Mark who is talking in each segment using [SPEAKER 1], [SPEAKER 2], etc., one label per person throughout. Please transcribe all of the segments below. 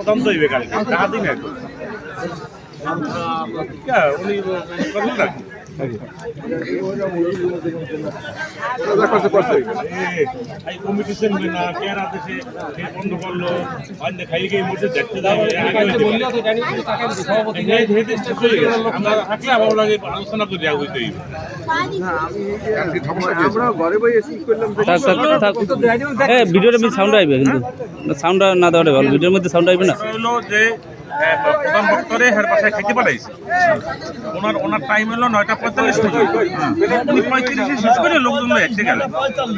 [SPEAKER 1] তদন্ত হইবে কালকে টাকা দিন একটু উনি করলেন না এই মধ্যে
[SPEAKER 2] মধ্যে সাউন্ড আসবে কিন্তু। সাউন্ড না দেওয়াটা ভালো। ভিডিওর মধ্যে সাউন্ড আসবে না।
[SPEAKER 1] প্রধান ভক্তরে হের বাসায় খাইতে পাঠাইছে। ওনার ওনার টাইম হলো নয়টা পঁয়তাল্লিশ মিনিট উনি পঁয়ত্রিশে শেষ করে লোকজন হেঁটে গেল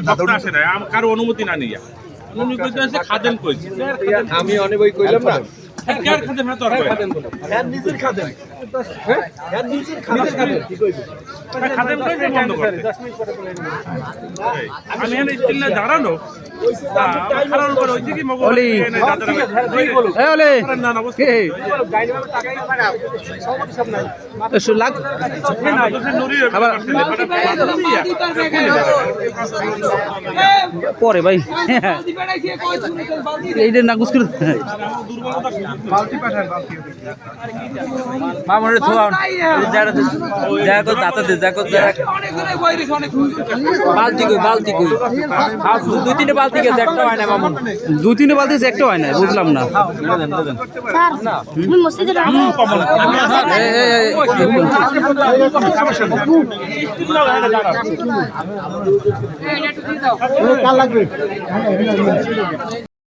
[SPEAKER 1] ভক্ত আসে না কারও অনুমতি না নিয়ে। উনি কইতে আছে খাদেন কইছে।
[SPEAKER 3] আমি অনেক বই কইলাম না।
[SPEAKER 1] হ্যাঁ, খাদেন? হ্যাঁ খাদেন
[SPEAKER 3] নিজের খাদেন। হ্যাঁ নিজের খাদেন। কি কইবে
[SPEAKER 1] এই, না না অবস্থা
[SPEAKER 2] কে এসো পরে ভাই। এইদের নাকুচ করে মামরে থোয়া দাতা দে কর বালতি কই বালতি কই দুই তিনটে বালতি গেছে একটা হয় না মামুন দুই তিনটে বালতি গেছে একটা হয় না বুঝলাম না
[SPEAKER 3] কাল লাগবে